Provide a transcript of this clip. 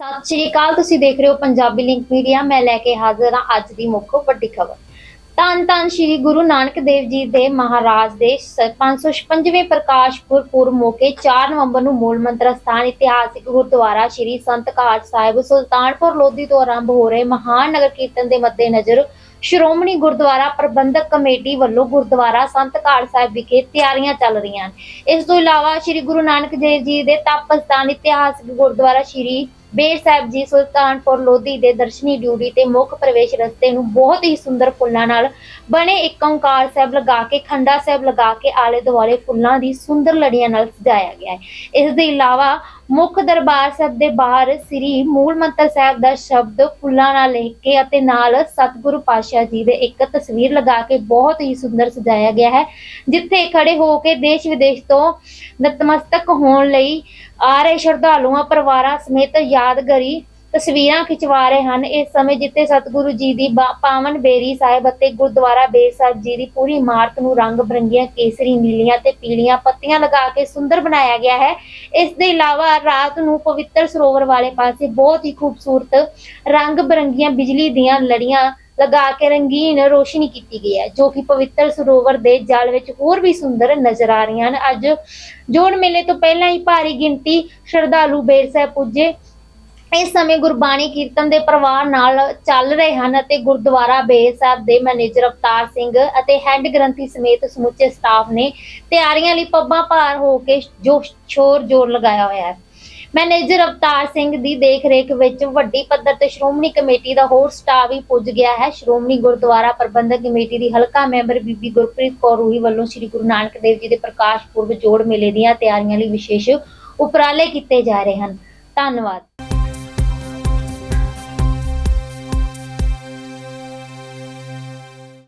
ਸਤਿ ਸ਼੍ਰੀ ਅਕਾਲ, ਤੁਸੀਂ ਦੇਖ ਰਹੇ ਹੋ ਪੰਜਾਬੀ ਲਿੰਕ ਮੀਡੀਆ ਮੈਂ ਲੈ ਕੇ ਹਾਜ਼ਰ ਹਾਂ ਅੱਜ ਦੀ ਮੁੱਖ ਵੱਡੀ ਖਬਰ। ਧੰਨ ਧੰਨ ਸ਼੍ਰੀ ਗੁਰੂ ਨਾਨਕ ਦੇਵ ਜੀ ਦੇ ਮਹਾਰਾਜ ਦੇ 556ਵੇਂ ਪ੍ਰਕਾਸ਼ ਪੁਰਬ ਮੌਕੇ 4 ਨਵੰਬਰ ਨੂੰ ਮੂਲ ਮੰਤਰ ਸਥਾਨ ਇਤਿਹਾਸਿਕ ਗੁਰਦੁਆਰਾ ਸ਼੍ਰੀ ਸੰਤ ਕਾਟ ਸਾਹਿਬ ਸੁਲਤਾਨਪੁਰ ਲੋਧੀ ਤੋਂ ਆਰੰਭ ਹੋ ਰਹੇ ਮਹਾਨ ਨਗਰ ਕੀਰਤਨ ਦੇ ਮੱਦੇਨਜ਼ਰ ਸ਼੍ਰੋਮਣੀ ਗੁਰਦੁਆਰਾ ਪ੍ਰਬੰਧਕ ਕਮੇਟੀ ਵੱਲੋਂ ਗੁਰਦੁਆਰਾ ਸੰਤ ਘਾਟ ਸਾਹਿਬ ਵਿਖੇ ਤਿਆਰੀਆਂ ਚੱਲ ਰਹੀਆਂ ਹਨ। ਇਸ ਤੋਂ ਇਲਾਵਾ ਸ਼੍ਰੀ ਗੁਰੂ ਨਾਨਕ ਦੇਵ ਜੀ ਦੇ ਤਪ ਸਥਾਨ ਇਤਿਹਾਸਿਕ ਗੁਰਦੁਆਰਾ ਸ਼੍ਰੀ ਬੇਰ ਸਾਹਿਬ ਜੀ ਸੁਲਤਾਨਪੁਰ ਲੋਧੀ ਦੇ ਦਰਸ਼ਨੀ ਡਿਊਟੀ ਤੇ ਮੁੱਖ ਪ੍ਰਵੇਸ਼ ਰਸਤੇ ਨੂੰ ਬਹੁਤ ਹੀ ਸੁੰਦਰ ਫੁੱਲਾਂ ਨਾਲ ਬਣੇ ਇੱਕ ਓਂਕਾਰ ਸਾਹਿਬ ਲਗਾ ਕੇ, ਖੰਡਾ ਸਾਹਿਬ ਲਗਾ ਕੇ ਆਲੇ ਦੁਆਲੇ ਫੁੱਲਾਂ ਦੀ ਸੁੰਦਰ ਲੜੀਆਂ ਨਾਲ ਸਜਾਇਆ ਗਿਆ ਹੈ। ਇਸ ਦੇ ਇਲਾਵਾ ਮੁੱਖ ਦਰਬਾਰ ਸਾਹਿਬ ਦੇ ਬਾਹਰ ਸ੍ਰੀ ਮੂਲ ਮੰਤਰ ਸਾਹਿਬ ਦਾ ਸ਼ਬਦ ਫੁੱਲਾਂ ਨਾਲ ਲਿਖ ਕੇ ਅਤੇ ਨਾਲ ਸਤਿਗੁਰੂ ਪਾਤਸ਼ਾਹ ਜੀ ਦੇ ਇੱਕ ਤਸਵੀਰ ਲਗਾ ਕੇ ਬਹੁਤ ਹੀ ਸੁੰਦਰ ਸਜਾਇਆ ਗਿਆ ਹੈ, ਜਿੱਥੇ ਖੜੇ ਹੋ ਕੇ ਦੇਸ਼ ਵਿਦੇਸ਼ ਤੋਂ ਨਤਮਸਤਕ ਹੋਣ ਲਈ ਆ ਰਹੇ ਸ਼ਰਧਾਲੂਆਂ, ਪਰਿਵਾਰਾਂ ਸਮੇਤ ਯਾਦਗਾਰੀ ਤਸਵੀਰਾਂ ਖਿਚਵਾ ਰਹੇ ਹਨ। ਇਸ ਸਮੇਂ ਜਿੱਥੇ ਸਤਿਗੁਰੂ ਜੀ ਦੀ ਪਾਵਨ ਬੇਰੀ ਸਾਹਿਬ ਅਤੇ ਗੁਰਦੁਆਰਾ ਬੇਰ ਸਾਹਿਬ ਜੀ ਦੀ ਪੂਰੀ ਇਮਾਰਤ ਨੂੰ ਰੰਗ ਬਰੰਗੀਆਂ ਕੇਸਰੀ, ਨੀਲੀਆਂ ਤੇ ਪੀਲੀਆਂ ਪੱਤੀਆਂ ਲਗਾ ਕੇ ਸੁੰਦਰ ਬਣਾਇਆ ਗਿਆ ਹੈ। ਇਸ ਦੇ ਇਲਾਵਾ ਰਾਤ ਨੂੰ ਪਵਿੱਤਰ ਸਰੋਵਰ ਵਾਲੇ ਪਾਸੇ ਬਹੁਤ ਹੀ ਖੂਬਸੂਰਤ ਰੰਗ ਬਰੰਗੀਆਂ ਬਿਜਲੀ ਦੀਆਂ ਲੜੀਆਂ ਲਗਾ ਕੇ ਰੰਗੀਨ ਰੋਸ਼ਨੀ ਕੀਤੀ ਗਈ ਹੈ, ਜੋ ਕਿ ਪਵਿੱਤਰ ਸਰੋਵਰ ਦੇ ਜਲ ਵਿੱਚ ਹੋਰ ਵੀ ਸੁੰਦਰ ਨਜ਼ਰ ਆ ਰਹੀਆਂ ਹਨ। ਅੱਜ ਜੋੜ ਮੇਲੇ ਤੋਂ ਪਹਿਲਾਂ ਹੀ ਭਾਰੀ ਗਿਣਤੀ ਸ਼ਰਧਾਲੂ ਬੇਰ ਸਾਹਿਬ ਪੁੱਜੇ। ਇਸ ਸਮੇਂ ਗੁਰਬਾਣੀ ਕੀਰਤਨ ਦੇ ਪ੍ਰਵਾਹ ਨਾਲ ਚੱਲ ਰਹੇ ਹਨ ਅਤੇ ਗੁਰਦੁਆਰਾ ਬੇਰ ਸਾਹਿਬ ਦੇ ਮੈਨੇਜਰ ਅਵਤਾਰ ਸਿੰਘ ਅਤੇ ਹੈੱਡ ਗ੍ਰੰਥੀ ਸਮੇਤ ਸਮੁੱਚੇ ਸਟਾਫ ਨੇ ਤਿਆਰੀਆਂ ਲਈ ਪੱਬਾਂ ਭਾਰ ਹੋ ਕੇ ਜੋ ਸ਼ੋਰ ਜੋਰ ਲਗਾਇਆ ਹੋਇਆ ਹੈ। ਮੈਨੇਜਰ ਅਵਤਾਰ ਸਿੰਘ ਦੀ ਦੇਖਰੇਖ ਵਿੱਚ ਵੱਡੀ ਪੱਧਰ ਤੇ ਸ਼੍ਰੋਮਣੀ ਕਮੇਟੀ ਦਾ ਹੋਰ ਸਟਾਫ ਵੀ ਪੁੱਜ ਗਿਆ ਹੈ। ਸ਼੍ਰੋਮਣੀ ਗੁਰਦੁਆਰਾ ਪ੍ਰਬੰਧਕ ਕਮੇਟੀ ਦੀ ਹਲਕਾ ਮੈਂਬਰ ਬੀਬੀ ਗੁਰਪ੍ਰੀਤ ਕੌਰ ਰੂਹੀ ਵੱਲੋਂ ਸ੍ਰੀ ਗੁਰੂ ਨਾਨਕ ਦੇਵ ਜੀ ਦੇ ਪ੍ਰਕਾਸ਼ ਪੁਰਬ ਜੋੜ ਮੇਲੇ ਦੀਆਂ ਤਿਆਰੀਆਂ ਲਈ ਵਿਸ਼ੇਸ਼ ਉਪਰਾਲੇ ਕੀਤੇ ਜਾ ਰਹੇ ਹਨ। ਧੰਨਵਾਦ।